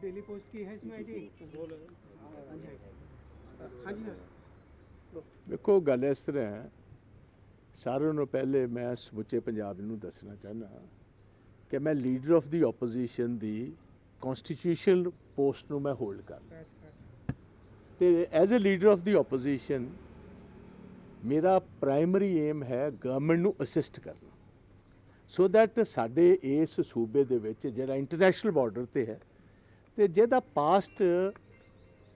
Daily post की है इसमें आईडी हाँ जी सर ਵੇਖੋ ਗੱਲ ਇਸ ਤਰ੍ਹਾਂ ਹੈ ਸਾਰਿਆਂ ਨੂੰ ਪਹਿਲੇ ਮੈਂ ਸਮੁੱਚੇ ਪੰਜਾਬ ਨੂੰ ਦੱਸਣਾ ਚਾਹੁੰਦਾ ਕਿ ਮੈਂ ਲੀਡਰ ਆਫ ਦੀ ਆਪੋਜੀਸ਼ਨ ਦੀ ਕਨਸਟੀਟਿਊਸ਼ਨਲ ਪੋਸਟ ਨੂੰ ਮੈਂ ਹੋਲਡ ਕਰਦਾ ਤੇ as a leader of the opposition ਮੇਰਾ ਪ੍ਰਾਇਮਰੀ ਏਮ ਹੈ ਗਵਰਨਮੈਂਟ ਨੂੰ ਅਸਿਸਟ ਕਰਨਾ ਸੋ ਦੈਟ ਸਾਡੇ ਇਸ ਸੂਬੇ ਦੇ ਵਿੱਚ ਜਿਹੜਾ ਇੰਟਰਨੈਸ਼ਨਲ ਬਾਰਡਰ ਤੇ ਹੈ ਤੇ ਜਿਹਦਾ ਪਾਸਟ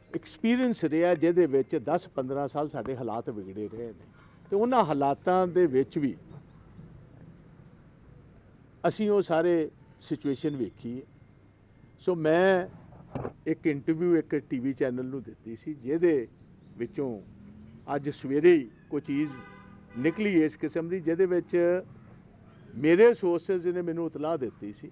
ਐਕਸਪੀਰੀਅੰਸ ਰਿਹਾ, ਜਿਹਦੇ ਵਿੱਚ 10-15 ਸਾਲ ਸਾਡੇ ਹਾਲਾਤ ਵਿਗੜੇ ਰਹੇ ਨੇ ਤੇ ਉਹਨਾਂ ਹਾਲਾਤਾਂ ਦੇ ਵਿੱਚ ਵੀ ਅਸੀਂ ਉਹ ਸਾਰੇ ਸਿਚੁਏਸ਼ਨ ਵੇਖੀ ਹੈ। ਸੋ ਮੈਂ ਇੱਕ ਇੰਟਰਵਿਊ ਇੱਕ ਟੀਵੀ ਚੈਨਲ ਨੂੰ ਦਿੱਤੀ ਸੀ, ਜਿਹਦੇ ਵਿੱਚੋਂ ਅੱਜ ਸਵੇਰੇ ਹੀ ਕੋਈ ਚੀਜ਼ ਨਿਕਲੀ ਇਸ ਕਿਸਮ ਦੀ, ਜਿਹਦੇ ਵਿੱਚ ਮੇਰੇ ਸੋਰਸਸ ਨੇ ਮੈਨੂੰ ਇਤਲਾਹ ਦਿੱਤੀ ਸੀ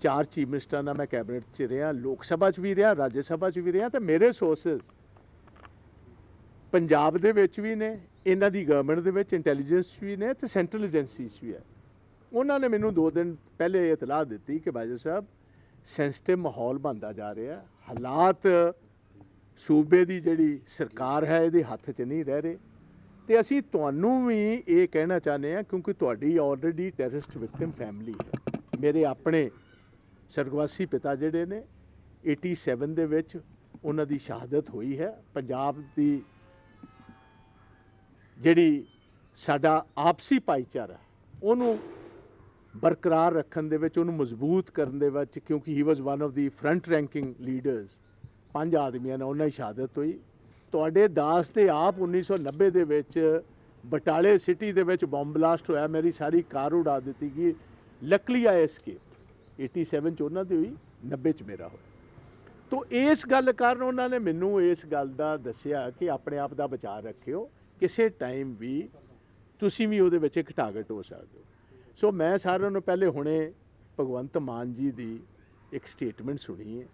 ਚਾਰ ਚੀਫ ਮਿਨਿਸਟਰਾਂ ਦਾ ਮੈਂ ਕੈਬਨਿਟ 'ਚ ਰਿਹਾ, ਲੋਕ ਸਭਾ 'ਚ ਵੀ ਰਿਹਾ, ਰਾਜ ਸਭਾ 'ਚ ਵੀ ਰਿਹਾ ਤੇ ਮੇਰੇ ਸੋਰਸਸ ਪੰਜਾਬ ਦੇ ਵਿੱਚ ਵੀ ਨੇ, ਇਹਨਾਂ ਦੀ ਗਵਰਨਮੈਂਟ ਦੇ ਵਿੱਚ ਇੰਟੈਲੀਜੈਂਸ 'ਚ ਵੀ ਨੇ ਤੇ ਸੈਂਟਰਲ ਏਜੰਸੀਜ਼ 'ਚ ਵੀ ਹੈ। ਉਹਨਾਂ ਨੇ ਮੈਨੂੰ ਦੋ ਦਿਨ ਪਹਿਲੇ ਇਤਲਾਹ ਦਿੱਤੀ ਕਿ ਬਾਜੂ ਸਾਹਿਬ ਸੈਂਸਿਟਿਵ ਮਾਹੌਲ ਬਣਦਾ ਜਾ ਰਿਹਾ, ਹਾਲਾਤ ਸੂਬੇ ਦੀ ਜਿਹੜੀ ਸਰਕਾਰ ਹੈ, ਇਹਦੇ ਹੱਥ 'ਚ ਨਹੀਂ ਰਹਿ ਰਹੇ ਤੇ ਅਸੀਂ ਤੁਹਾਨੂੰ ਵੀ ਇਹ ਕਹਿਣਾ ਚਾਹੁੰਦੇ ਹਾਂ ਕਿਉਂਕਿ ਤੁਹਾਡੀ ਆਲਰੇਡੀ ਟੈਰਰਿਸਟ ਵਿਕਟਿਮ ਫੈਮਿਲੀ ਹੈ। ਮੇਰੇ ਆਪਣੇ ਸਰਗਵਾਸੀ ਪਿਤਾ ਜਿਹੜੇ ਨੇ 87 ਦੇ ਵਿੱਚ ਉਹਨਾਂ ਦੀ ਸ਼ਹਾਦਤ ਹੋਈ ਹੈ। ਪੰਜਾਬ ਦੀ ਜਿਹੜੀ ਸਾਡਾ ਆਪਸੀ ਭਾਈਚਾਰਾ, ਉਹਨੂੰ ਬਰਕਰਾਰ ਰੱਖਣ ਦੇ ਵਿੱਚ, ਉਹਨੂੰ ਮਜ਼ਬੂਤ ਕਰਨ ਦੇ ਵਿੱਚ, ਕਿਉਂਕਿ he was one of the front ranking leaders ਪੰਜ ਆਦਮੀਆਂ ਨਾਲ ਉਹਨਾਂ ਦੀ ਸ਼ਹਾਦਤ ਹੋਈ। ਤੁਹਾਡੇ ਦਾਸ ਤੇ ਆਪ 1990 ਦੇ ਵਿੱਚ ਬਟਾਲੇ ਸਿਟੀ ਦੇ ਵਿੱਚ ਬੰਬ ਬਲਾਸਟ ਹੋਇਆ, ਮੇਰੀ ਸਾਰੀ ਕਾਰ ਉਡਾ ਦਿੱਤੀ ਗਈ। ਲੱਕਲੀ ਆਈ ਐਸਕੇਪ 87 ਚ ਉਹਨਾਂ ਦੀ ਹੋਈ 90 ਚ ਮੇਰਾ ਹੋਇਆ। ਤੋ ਇਸ ਗੱਲ ਕਾਰਨ ਉਹਨਾਂ ਨੇ ਮੈਨੂੰ ਇਸ ਗੱਲ ਦਾ ਦੱਸਿਆ ਕਿ ਆਪਣੇ ਆਪ ਦਾ ਬਚਾਅ ਰੱਖਿਓ, ਕਿਸੇ ਟਾਈਮ ਵੀ ਤੁਸੀਂ ਵੀ ਉਹਦੇ ਵਿੱਚ ਇੱਕ ਟਾਰਗੇਟ ਹੋ ਸਕਦੇ ਹੋ। ਸੋ ਮੈਂ ਸਾਰਿਆਂ ਨੂੰ ਪਹਿਲੇ ਹੁਣੇ ਭਗਵੰਤ ਮਾਨ ਜੀ ਦੀ ਇੱਕ ਸਟੇਟਮੈਂਟ ਸੁਣੀ ਹੈ,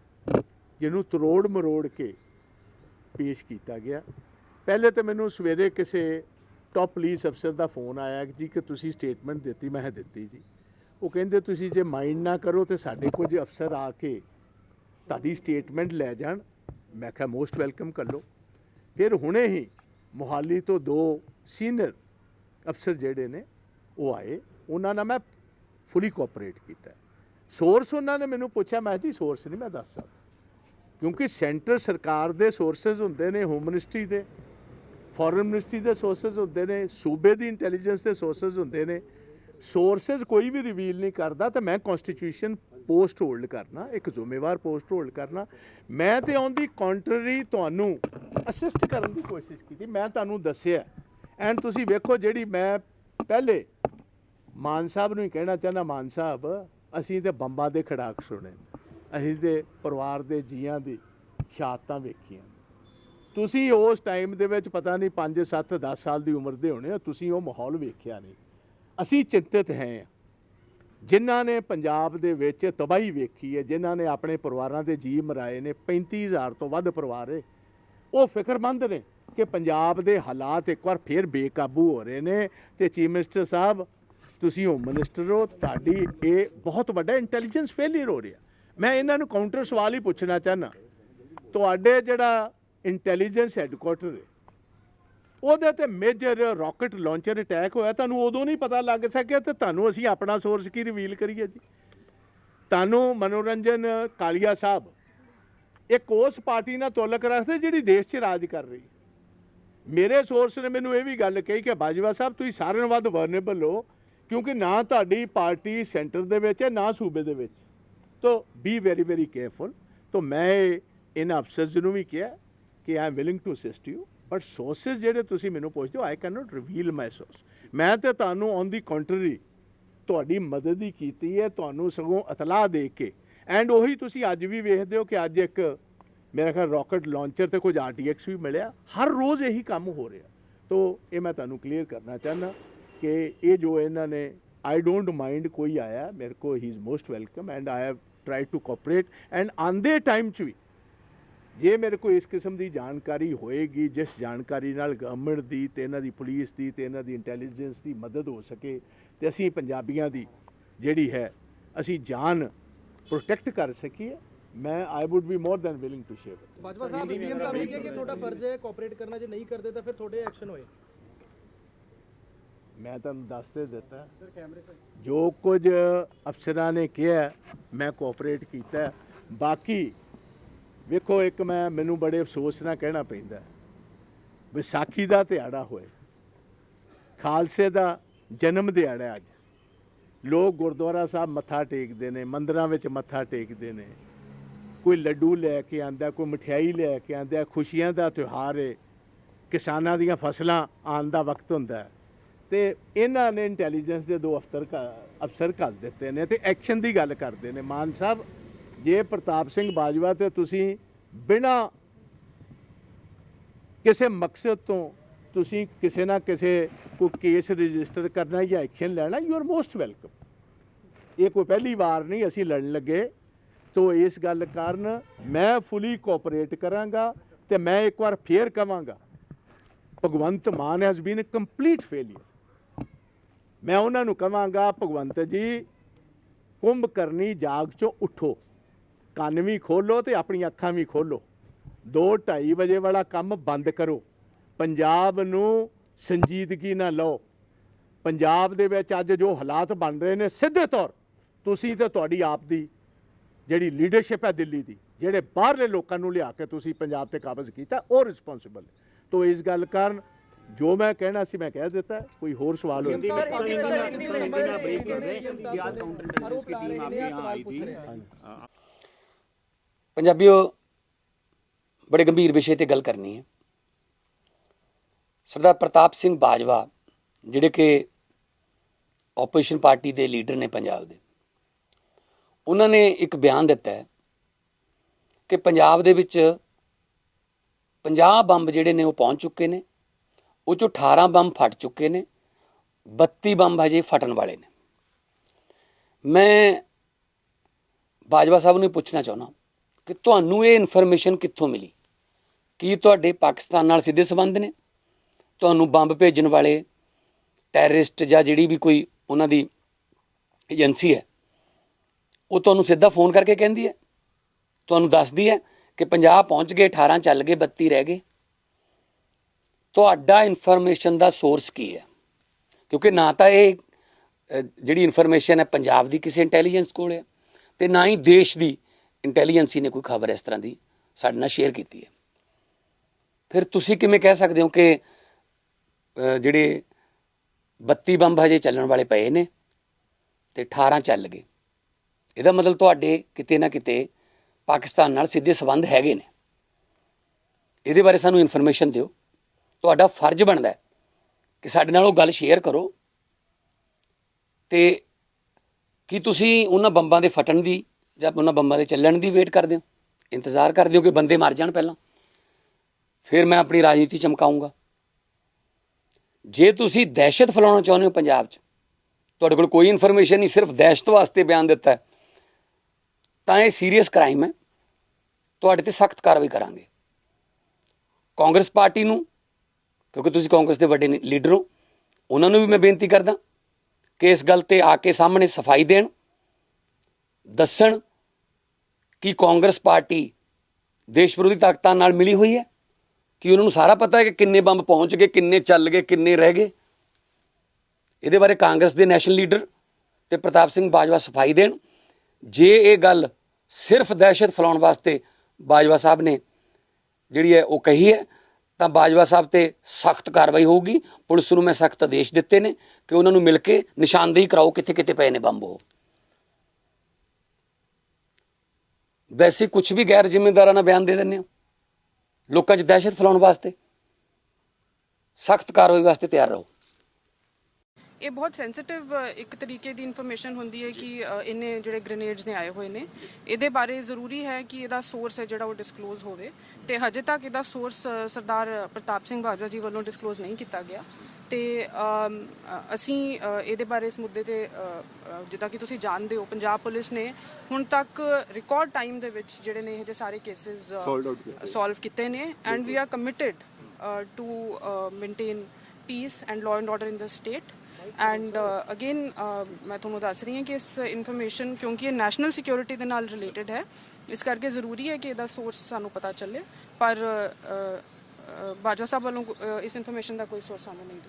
ਜਿਹਨੂੰ ਤਰੋੜ ਮਰੋੜ ਕੇ ਪੇਸ਼ ਕੀਤਾ ਗਿਆ। ਪਹਿਲੇ ਤਾਂ ਮੈਨੂੰ ਸਵੇਰੇ ਕਿਸੇ ਟਾਪ ਪੁਲਿਸ ਅਫਸਰ ਦਾ ਫੋਨ ਆਇਆ ਜੀ ਕਿ ਤੁਸੀਂ ਸਟੇਟਮੈਂਟ ਦਿੱਤੀ, ਮੈਂ ਦਿੱਤੀ ਜੀ। ਉਹ ਕਹਿੰਦੇ ਤੁਸੀਂ ਜੇ ਮਾਈਂਡ ਨਾ ਕਰੋ ਤੇ ਸਾਡੇ ਕੁਝ ਅਫਸਰ ਆ ਕੇ ਤੁਹਾਡੀ ਸਟੇਟਮੈਂਟ ਲੈ ਜਾਣ, ਮੈਂ ਕਿਹਾ ਮੋਸਟ ਵੈਲਕਮ ਕਰ ਲਓ। ਫਿਰ ਹੁਣੇ ਹੀ ਮੋਹਾਲੀ ਤੋਂ ਦੋ ਸੀਨੀਅਰ ਅਫਸਰ ਜਿਹੜੇ ਨੇ, ਉਹ ਆਏ। ਉਹਨਾਂ ਨਾਲ ਮੈਂ ਫੁੱਲੀ ਕੋਆਪਰੇਟ ਕੀਤਾ। ਸੋਰਸ ਉਹਨਾਂ ਨੇ ਮੈਨੂੰ ਪੁੱਛਿਆ, ਮੈਂ ਜੀ ਸੋਰਸ ਨਹੀਂ, ਮੈਂ ਦੱਸ ਸਕਦਾ। ਕਿਉਂਕਿ ਸੈਂਟਰ ਸਰਕਾਰ ਦੇ ਸੋਰਸਸ ਹੁੰਦੇ ਨੇ ਹੋਮ ਮਿਨਿਸਟਰੀ ਦੇ ਫੋਰਨ ਮਿਨਿਸਟਰੀ ਦੇ ਸੋਰਸਸ ਹੁੰਦੇ ਨੇ, ਸੂਬੇ ਦੀ ਇੰਟੈਲੀਜੈਂਸ ਦੇ ਸੋਰਸਸ ਹੁੰਦੇ ਨੇ। ਸੋਰਸਸ ਕੋਈ ਵੀ ਰਿਵੀਲ ਨਹੀਂ ਕਰਦਾ ਤਾਂ ਮੈਂ ਕਨਸਟੀਟਿਊਸ਼ਨ ਪੋਸਟ ਹੋਲਡ ਕਰਨਾ, ਇੱਕ ਜ਼ਿੰਮੇਵਾਰ ਪੋਸਟ ਹੋਲਡ ਕਰਨਾ। ਮੈਂ ਤੇ ਔਨ ਦੀ ਕੰਟਰਰੀ ਤੁਹਾਨੂੰ ਅਸਿਸਟ ਕਰਨ ਦੀ ਕੋਸ਼ਿਸ਼ ਕੀਤੀ, ਮੈਂ ਤੁਹਾਨੂੰ ਦੱਸਿਆ। ਐਂਡ ਤੁਸੀਂ ਵੇਖੋ ਜਿਹੜੀ ਮੈਂ ਪਹਿਲੇ ਮਾਨ ਸਾਹਿਬ ਨੂੰ ਹੀ ਕਹਿਣਾ ਚਾਹੁੰਦਾ, ਮਾਨ ਸਾਹਿਬ, ਅਸੀਂ ਤੇ ਬੰਬਾਂ ਦੇ ਖੜਾਕ ਸੁਣੇ, ਅਸੀਂ ਤੇ ਪਰਿਵਾਰ ਦੇ ਜੀਆਂ ਦੀ ਸ਼ਹਾਦਤਾਂ ਵੇਖੀਆਂ। ਤੁਸੀਂ ਉਸ ਟਾਈਮ ਦੇ ਵਿੱਚ ਪਤਾ ਨਹੀਂ 5 7 10 ਸਾਲ ਦੀ ਉਮਰ ਦੇ ਹੋਣੇ ਆ ਤੁਸੀਂ ਉਹ ਮਾਹੌਲ ਵੇਖਿਆ ਨਹੀਂ। ਅਸੀਂ ਚਿੰਤਤ ਹੈ ਜਿਨ੍ਹਾਂ ਨੇ ਪੰਜਾਬ ਦੇ ਵਿੱਚ ਤਬਾਹੀ ਵੇਖੀ ਹੈ, ਜਿਨ੍ਹਾਂ ਨੇ ਆਪਣੇ ਪਰਿਵਾਰਾਂ ਦੇ ਜੀਵ ਮਰਾਏ ਨੇ 35000 ਤੋਂ ਵੱਧ ਪਰਿਵਾਰ ਹੈ। ਉਹ ਫਿਕਰਮੰਦ ਨੇ ਕਿ ਪੰਜਾਬ ਦੇ ਹਾਲਾਤ ਇੱਕ ਵਾਰ ਫੇਰ ਬੇਕਾਬੂ ਹੋ ਰਹੇ ਨੇ ਤੇ ਚੀਫ ਮਿਨਿਸਟਰ ਸਾਹਿਬ, ਤੁਸੀਂ ਹੋਮ ਮਿਨਿਸਟਰ ਹੋ, ਤੁਹਾਡੀ ਇਹ ਬਹੁਤ ਵੱਡਾ ਇੰਟੈਲੀਜੈਂਸ ਫੇਲਿਅਰ ਹੋ ਰਿਹਾ। ਮੈਂ ਇਹਨਾਂ ਨੂੰ ਕਾਊਂਟਰ ਸਵਾਲ ਹੀ ਪੁੱਛਣਾ ਚਾਹਨਾ ਤੁਹਾਡੇ ਜਿਹੜਾ ਇੰਟੈਲੀਜੈਂਸ ਹੈੱਡਕੁਆਟਰ ਹੈ ਉਹਦੇ ਤੇ ਮੇਜਰ ਰਾਕਟ ਲਾਂਚਰ ਅਟੈਕ ਹੋਇਆ, ਤੁਹਾਨੂੰ ਉਦੋਂ ਨਹੀਂ ਪਤਾ ਲੱਗ ਸਕਿਆ ਤੇ ਤੁਹਾਨੂੰ ਅਸੀਂ ਆਪਣਾ ਸੋਰਸ ਕੀ ਰਿਵੀਲ ਕਰੀਏ ਜੀ? ਤੁਹਾਨੂੰ ਮਨੋਰੰਜਨ, ਕਾਲੀਆ ਸਾਹਿਬ, ਇੱਕ ਉਸ ਪਾਰਟੀ ਨਾਲ ਤੁਲਕ ਰੱਖਦੇ ਜਿਹੜੀ ਦੇਸ਼ 'ਚ ਰਾਜ ਕਰ ਰਹੀ ਮੇਰੇ ਸੋਰਸ ਨੇ ਮੈਨੂੰ ਇਹ ਵੀ ਗੱਲ ਕਹੀ ਕਿ ਬਾਜਵਾ ਸਾਹਿਬ, ਤੁਸੀਂ ਸਾਰਿਆਂ ਨਾਲੋਂ ਵੱਧ ਵਰਨੇਬਲ ਹੋ, ਕਿਉਂਕਿ ਨਾ ਤੁਹਾਡੀ ਪਾਰਟੀ ਸੈਂਟਰ ਦੇ ਵਿੱਚ ਹੈ, ਨਾ ਸੂਬੇ ਦੇ ਵਿੱਚ। ਤੋ ਬੀ ਵੈਰੀ ਵੈਰੀ ਕੇਅਰਫੁਲ ਤੋ ਮੈਂ ਇਹਨਾਂ ਅਫਸਰਸ ਨੂੰ ਵੀ ਕਿਹਾ ਕਿ I am willing to assist you but sources ਜਿਹੜੇ ਤੁਸੀਂ ਮੈਨੂੰ ਪੁੱਛਦੇ ਹੋ I can not reveal my source ਮੈਂ ਤੇ ਤੁਹਾਨੂੰ ਔਨ ਦੀ ਕੰਟਰੀ ਤੁਹਾਡੀ ਮਦਦ ਹੀ ਕੀਤੀ ਹੈ, ਤੁਹਾਨੂੰ ਸਗੋਂ ਇਤਲਾਹ ਦੇ ਕੇ। ਐਂਡ ਉਹੀ ਤੁਸੀਂ ਅੱਜ ਵੀ ਵੇਖਦੇ ਹੋ ਕਿ ਅੱਜ ਇੱਕ ਮੇਰਾ ਖਿਆਲ ਰਾਕਟ ਲਾਂਚਰ ਤੇ ਕੁਝ ਆਰਟੀਐਕਸ ਵੀ ਮਿਲਿਆ। ਹਰ ਰੋਜ਼ ਇਹੀ ਕੰਮ ਹੋ ਰਿਹਾ। ਤੋ ਇਹ ਮੈਂ ਤੁਹਾਨੂੰ ਕਲੀਅਰ ਕਰਨਾ ਚਾਹੁੰਦਾ ਕਿ ਇਹ ਜੋ ਇਹਨਾਂ ਨੇ ਆਈ ਡੋਂਟ ਮਾਈਂਡ ਕੋਈ ਆਇਆ, ਮੇਰੇ ਕੋ he is most welcome and I have tried to cooperate and ਆਂਦੇ ਟਾਈਮ ਚ ਵੀ ਜੇ ਮੇਰੇ ਕੋਲ ਇਸ ਕਿਸਮ ਦੀ ਜਾਣਕਾਰੀ ਹੋਏਗੀ ਜਿਸ ਜਾਣਕਾਰੀ ਨਾਲ ਗਵਰਨਮੈਂਟ ਦੀ ਤੇ ਇਹਨਾਂ ਦੀ ਪੁਲਿਸ ਦੀ ਤੇ ਇਹਨਾਂ ਦੀ ਇੰਟੈਲੀਜੈਂਸ ਦੀ ਮਦਦ ਹੋ ਸਕੇ ਤੇ ਅਸੀਂ ਪੰਜਾਬੀਆਂ ਦੀ ਜਿਹੜੀ ਹੈ ਅਸੀਂ ਜਾਨ ਪ੍ਰੋਟੈਕਟ ਕਰ ਸਕੀਏ ਮੈਂ I would be more than willing to share Bajwa Sahib CM ਸਾਹਿਬ ਨੇ ਕਿਹਾ ਕਿ ਤੁਹਾਡਾ ਫਰਜ਼ ਹੈ ਕੋਆਪਰੇਟ ਕਰਨਾ ਜੇ ਨਹੀਂ ਕਰਦੇ ਤਾਂ ਫਿਰ ਤੁਹਾਡੇ ਐਕਸ਼ਨ ਹੋਏ। ਮੈਂ ਤੁਹਾਨੂੰ ਦੱਸ ਦੇ ਦਿੱਤਾ। ਜੋ ਕੁਝ ਅਫਸਰਾਂ ਨੇ ਕਿਹਾ ਮੈਂ ਕੋਆਪਰੇਟ ਕੀਤਾ। ਬਾਕੀ ਵੇਖੋ, ਇੱਕ ਮੈਂ, ਮੈਨੂੰ ਬੜੇ ਅਫਸੋਸ ਨਾਲ ਕਹਿਣਾ ਪੈਂਦਾ ਵਿਸਾਖੀ ਦਾ ਦਿਹਾੜਾ ਹੋਏ ਖਾਲਸੇ ਦਾ ਜਨਮ ਦਿਹਾੜਾ ਅੱਜ। ਲੋਕ ਗੁਰਦੁਆਰਾ ਸਾਹਿਬ ਮੱਥਾ ਟੇਕਦੇ ਨੇ, ਮੰਦਰਾਂ ਵਿੱਚ ਮੱਥਾ ਟੇਕਦੇ ਨੇ। ਕੋਈ ਲੱਡੂ ਲੈ ਕੇ ਆਂਦਾ, ਕੋਈ ਮਠਿਆਈ ਲੈ ਕੇ ਆਂਦਾ, ਖੁਸ਼ੀਆਂ ਦਾ ਤਿਉਹਾਰ ਹੈ ਕਿਸਾਨਾਂ ਦੀਆਂ ਫਸਲਾਂ ਆਉਣ ਦਾ ਵਕਤ ਹੁੰਦਾ ਹੈ। ਤੇ ਇਹਨਾਂ ਨੇ ਇੰਟੈਲੀਜੈਂਸ ਦੇ ਦੋ ਅਫਸਰ ਅਫਸਰ ਕਰ ਦਿੱਤੇ ਨੇ ਤੇ ਐਕਸ਼ਨ ਦੀ ਗੱਲ ਕਰਦੇ ਨੇ। ਮਾਨ ਸਾਹਿਬ ਜੇ ਪ੍ਰਤਾਪ ਸਿੰਘ ਬਾਜਵਾ ਤੇ ਤੁਸੀਂ ਬਿਨਾ ਕਿਸੇ ਮਕਸਦ ਤੋਂ ਤੁਸੀਂ ਕਿਸੇ ਨਾ ਕਿਸੇ ਕੋਈ ਕੇਸ ਰਜਿਸਟਰ ਕਰਨਾ ਜਾਂ ਐਕਸ਼ਨ ਲੈਣਾ ਯੂ ਆਰ ਮੋਸਟ ਵੈਲਕਮ ਇਹ ਕੋਈ ਪਹਿਲੀ ਵਾਰ ਨਹੀਂ, ਅਸੀਂ ਲੜਨ ਲੱਗੇ। ਤੋ ਇਸ ਗੱਲ ਕਾਰਨ ਮੈਂ ਫੁਲੀ ਕੋਆਪਰੇਟ ਕਰਾਂਗਾ ਤੇ ਮੈਂ ਇੱਕ ਵਾਰ ਫੇਰ ਕਵਾਂਗਾ, Bhagwant Mann has been a complete failure ਮੈਂ ਉਹਨਾਂ ਨੂੰ ਕਵਾਂਗਾ, ਭਗਵੰਤ ਜੀ, ਕੁੰਭ ਕਰਨੀ ਜਾਗ ਚੋਂ ਉਠੋ। ਕੰਨ ਵੀ ਖੋਲੋ ਤੇ ਆਪਣੀਆਂ ਅੱਖਾਂ ਵੀ ਖੋਲੋ 2:30 ਵਜੇ ਵਾਲਾ ਕੰਮ ਬੰਦ ਕਰੋ ਪੰਜਾਬ ਨੂੰ ਸੰਜੀਦਗੀ ਨਾ ਲਓ ਪੰਜਾਬ ਦੇ ਵਿੱਚ ਅੱਜ ਜੋ ਹਾਲਾਤ ਬਣ ਰਹੇ ਨੇ ਸਿੱਧੇ ਤੌਰ ਤੁਸੀਂ ਤੇ ਤੁਹਾਡੀ ਆਪ ਦੀ ਜਿਹੜੀ ਲੀਡਰਸ਼ਿਪ ਹੈ ਦਿੱਲੀ ਦੀ ਜਿਹੜੇ ਬਾਹਰਲੇ ਲੋਕਾਂ ਨੂੰ ਲਿਆ ਕੇ ਤੁਸੀਂ ਪੰਜਾਬ ਤੇ ਕਾਬਜ਼ ਕੀਤਾ ਉਹ ਰਿਸਪੌਂਸਿਬਲ ਤੋਂ ਇਸ ਗੱਲ ਕਰਨ ਜੋ ਮੈਂ ਕਹਿਣਾ ਸੀ ਮੈਂ ਕਹਿ ਦਿੱਤਾ ਕੋਈ ਹੋਰ ਸਵਾਲ ਹੋਵੇ ਸਰ ਇੰਡੀਆ ਬ੍ਰੇਕ ਕਰ ਰਹੇ ਕਿ ਅੱਜ ਕਾਊਂਟਰ ਇੰਟੈਲੀਜੈਂਸ ਦੀ ਟੀਮ ਆਪਕੀ ਆਈ ਥੀ ਪੰਜਾਬੀਓ, ਬੜੇ ਗੰਭੀਰ ਵਿਸ਼ੇ ਤੇ ਗੱਲ ਕਰਨੀ ਹੈ। ਸਰਦਾਰ ਪ੍ਰਤਾਪ ਸਿੰਘ ਬਾਜਵਾ, ਜਿਹੜੇ ਕਿ ਆਪੋਜੀਸ਼ਨ ਪਾਰਟੀ ਦੇ ਲੀਡਰ ਨੇ ਪੰਜਾਬ ਦੇ, ਉਹਨਾਂ ਨੇ ਇੱਕ ਬਿਆਨ ਦਿੱਤਾ ਹੈ ਕਿ ਪੰਜਾਬ ਦੇ ਵਿੱਚ 50 ਬੰਬ ਜਿਹੜੇ ਨੇ ਉਹ ਪਹੁੰਚ ਚੁੱਕੇ ਨੇ, ਉਹ ਚੋਂ 18 ਬੰਬ ਫਟ ਚੁੱਕੇ ਨੇ 32 ਬੰਬ ਹਜੇ ਫਟਣ ਵਾਲੇ ਨੇ। ਮੈਂ ਬਾਜਵਾ ਸਾਹਿਬ ਨੂੰ ਇਹ ਪੁੱਛਣਾ ਚਾਹੁੰਦਾ ਕਿ ਤੁਹਾਨੂੰ ਇਹ ਇਨਫੋਰਮੇਸ਼ਨ ਕਿੱਥੋਂ ਮਿਲੀ? ਕੀ ਤੁਹਾਡੇ ਪਾਕਿਸਤਾਨ ਨਾਲ ਸਿੱਧੇ ਸੰਬੰਧ ਨੇ? ਤੁਹਾਨੂੰ ਬੰਬ ਭੇਜਣ ਵਾਲੇ ਟੈਰਰਿਸਟ ਜਾਂ ਜਿਹੜੀ ਵੀ ਕੋਈ ਉਹਨਾਂ ਦੀ ਏਜੰਸੀ ਹੈ, ਉਹ ਤੁਹਾਨੂੰ ਸਿੱਧਾ ਫੋਨ ਕਰਕੇ ਕਹਿੰਦੀ ਹੈ? ਤੁਹਾਨੂੰ ਦੱਸਦੀ ਹੈ ਕਿ 50 ਪਹੁੰਚ ਗਏ 18 ਚੱਲ ਗਏ 32 ਰਹਿ ਗਏ? ਤੁਹਾਡਾ ਇਨਫੋਰਮੇਸ਼ਨ ਦਾ ਸੋਰਸ ਕੀ ਹੈ? ਕਿਉਂਕਿ ਨਾ ਤਾਂ ਇਹ ਜਿਹੜੀ ਇਨਫੋਰਮੇਸ਼ਨ ਹੈ, ਪੰਜਾਬ ਦੀ ਕਿਸੇ ਇੰਟੈਲੀਜੈਂਸ ਕੋਲ ਹੈ ਤੇ ਨਾ ਹੀ ਦੇਸ਼ ਦੀ ਇੰਟੈਲੀਜੈਂਸੀ ਨੇ ਕੋਈ ਖਬਰ ਇਸ ਤਰ੍ਹਾਂ ਦੀ ਸਾਡੇ ਨਾਲ ਸ਼ੇਅਰ ਕੀਤੀ ਹੈ। ਫਿਰ ਤੁਸੀਂ ਕਿਵੇਂ ਕਹਿ ਸਕਦੇ ਹੋ ਕਿ ਜਿਹੜੇ 32 ਬੰਬ ਹਜੇ ਚੱਲਣ ਵਾਲੇ ਪਏ ਨੇ ਤੇ 18 ਚੱਲ ਗਏ। ਇਹਦਾ ਮਤਲਬ ਤੁਹਾਡੇ ਕਿਤੇ ਨਾ ਕਿਤੇ ਪਾਕਿਸਤਾਨ ਨਾਲ ਸਿੱਧੇ ਸਬੰਧ ਹੈਗੇ ਨੇ। ਇਹਦੇ ਬਾਰੇ ਸਾਨੂੰ ਇਨਫੋਰਮੇਸ਼ਨ ਦਿਓ। ਤੁਹਾਡਾ ਫਰਜ਼ ਬਣਦਾ ਹੈ ਕਿ ਸਾਡੇ ਨਾਲ ਉਹ ਗੱਲ ਸ਼ੇਅਰ ਕਰੋ। ਤੇ ਕੀ ਤੁਸੀਂ ਉਹਨਾਂ ਬੰਬਾਂ ਦੇ ਫਟਣ ਦੀ ਜਾਂ ਉਹਨਾਂ ਬੰਬਾਂ ਦੇ ਚੱਲਣ ਦੀ ਵੇਟ ਕਰਦੇ ਹੋ, ਇੰਤਜ਼ਾਰ ਕਰਦੇ ਹੋ ਕਿ ਬੰਦੇ ਮਰ ਜਾਣ ਪਹਿਲਾਂ। ਫਿਰ ਮੈਂ ਆਪਣੀ ਰਾਜਨੀਤੀ ਚਮਕਾਉਂਗਾ। ਜੇ ਤੁਸੀਂ ਦਹਿਸ਼ਤ ਫੈਲਾਉਣਾ ਚਾਹੁੰਦੇ ਹੋ ਪੰਜਾਬ 'ਚ, ਤੁਹਾਡੇ ਕੋਲ ਕੋਈ ਇਨਫੋਰਮੇਸ਼ਨ ਨਹੀਂ, ਸਿਰਫ ਦਹਿਸ਼ਤ ਵਾਸਤੇ ਬਿਆਨ ਦਿੱਤਾ ਹੈ, ਤਾਂ ਇਹ ਸੀਰੀਅਸ ਕ੍ਰਾਈਮ ਹੈ। ਤੁਹਾਡੇ ਤੇ ਸਖਤ ਕਾਰਵਾਈ ਕਰਾਂਗੇ। ਕਾਂਗਰਸ ਪਾਰਟੀ ਨੂੰ, ਕਿਉਂਕਿ ਤੁਸੀਂ ਕਾਂਗਰਸ ਦੇ ਵੱਡੇ ਲੀਡਰ ਹੋ, ਉਹਨਾਂ ਨੂੰ ਵੀ ਮੈਂ ਬੇਨਤੀ ਕਰਦਾ ਕਿ ਇਸ ਗੱਲ ਤੇ ਆ ਕੇ ਸਾਹਮਣੇ ਸਫ਼ਾਈ ਦੇਣ, ਦੱਸਣ ਕਿ ਕਾਂਗਰਸ ਪਾਰਟੀ ਦੇਸ਼ ਵਿਰੋਧੀ ਤਾਕਤਾਂ ਨਾਲ ਮਿਲੀ ਹੋਈ ਹੈ? ਕਿ ਉਹਨਾਂ ਨੂੰ ਸਾਰਾ ਪਤਾ ਹੈ ਕਿ ਕਿੰਨੇ ਬੰਬ ਪਹੁੰਚ ਗਏ, ਕਿੰਨੇ ਚੱਲ ਗਏ, ਕਿੰਨੇ ਰਹਿ ਗਏ? ਇਹਦੇ ਬਾਰੇ ਕਾਂਗਰਸ ਦੇ ਨੈਸ਼ਨਲ ਲੀਡਰ ਤੇ ਪ੍ਰਤਾਪ ਸਿੰਘ ਬਾਜਵਾ ਸਫ਼ਾਈ ਦੇਣ। ਜੇ ਇਹ ਗੱਲ ਸਿਰਫ ਦਹਿਸ਼ਤ ਫੈਲਾਉਣ ਵਾਸਤੇ ਬਾਜਵਾ ਸਾਹਿਬ ਨੇ ਜਿਹੜੀ ਹੈ ਉਹ ਕਹੀ ਹੈ, ਤਾਂ ਬਾਜਵਾ ਸਾਹਿਬ ਤੇ ਸਖਤ ਕਾਰਵਾਈ ਹੋਊਗੀ। ਪੁਲਿਸ ਨੂੰ ਮੈਂ ਸਖਤ ਆਦੇਸ਼ ਦਿੱਤੇ ਨੇ ਕਿ ਉਹਨਾਂ ਨੂੰ ਮਿਲ ਕੇ ਨਿਸ਼ਾਨਦੇਹੀ ਕਰਾਓ ਕਿੱਥੇ ਕਿੱਥੇ ਪਏ ਨੇ ਬੰਬ ਉਹ। ਵੈਸੇ ਕੁਝ ਵੀ ਗੈਰ ਜ਼ਿੰਮੇਦਾਰਾਂ ਬਿਆਨ ਦੇ ਦਿੰਦੇ ਹੋ? ਲੋਕਾਂ 'ਚ ਦਹਿਸ਼ਤ ਫੈਲਾਉਣ ਵਾਸਤੇ? ਸਖਤ ਕਾਰਵਾਈ ਵਾਸਤੇ ਤਿਆਰ ਰਹੋ। ਇਹ ਬਹੁਤ ਸੈਂਸਿਟਿਵ ਇੱਕ ਤਰੀਕੇ ਦੀ ਇਨਫੋਰਮੇਸ਼ਨ ਹੁੰਦੀ ਹੈ ਕਿ ਇਹਨੇ ਜਿਹੜੇ ਗ੍ਰੇਨੇਡਸ ਨੇ ਆਏ ਹੋਏ ਨੇ। ਇਹਦੇ ਬਾਰੇ ਜ਼ਰੂਰੀ ਹੈ ਕਿ ਇਹਦਾ ਸੋਰਸ ਹੈ ਜਿਹੜਾ ਉਹ ਡਿਸਕਲੋਜ਼ ਹੋਵੇ। ਤੇ ਹਜੇ ਤੱਕ ਇਹਦਾ ਸੋਰਸ ਸਰਦਾਰ ਪ੍ਰਤਾਪ ਸਿੰਘ ਬਾਜਵਾ ਜੀ ਵੱਲੋਂ ਡਿਸਕਲੋਜ਼ ਨਹੀਂ ਕੀਤਾ ਗਿਆ। ਤੇ ਅਸੀਂ ਇਹਦੇ ਬਾਰੇ ਇਸ ਮੁੱਦੇ ਤੇ ਜਿੱਦਾਂ ਕਿ ਤੁਸੀਂ ਜਾਣਦੇ ਹੋ ਪੰਜਾਬ ਪੁਲਿਸ ਨੇ ਹੁਣ ਤੱਕ ਰਿਕਾਰਡ ਟਾਈਮ ਦੇ ਵਿੱਚ ਜਿਹੜੇ ਨੇ ਇਹ ਜਿਹੇ ਸਾਰੇ ਕੇਸਿਸ ਸੋਲਵ ਕੀਤੇ। ਨੇ and we are committed to maintain peace and law and order in the state and again ਮੈਂ ਤੁਹਾਨੂੰ ਦੱਸ ਰਹੀ ਹਾਂ ਕਿ ਇਸ ਇਨਫੋਰਮੇਸ਼ਨ ਕਿਉਂਕਿ ਇਹ ਨੈਸ਼ਨਲ ਸਿਕਿਉਰਿਟੀ ਦੇ ਨਾਲ ਰਿਲੇਟਡ ਹੈ ਇਸ ਕਰਕੇ ਜ਼ਰੂਰੀ ਹੈ ਕਿ ਇਹਦਾ ਸੋਰਸ ਸਾਨੂੰ ਪਤਾ ਚੱਲੇ ਪਰ ਬਾਜਵਾ ਸਾਹਿਬ ਵੱਲੋਂ ਇਸ ਇਨਫੋਰਮੇਸ਼ਨ ਦਾ ਕੋਈ ਸੋਰਸ ਸਾਨੂੰ ਨਹੀਂ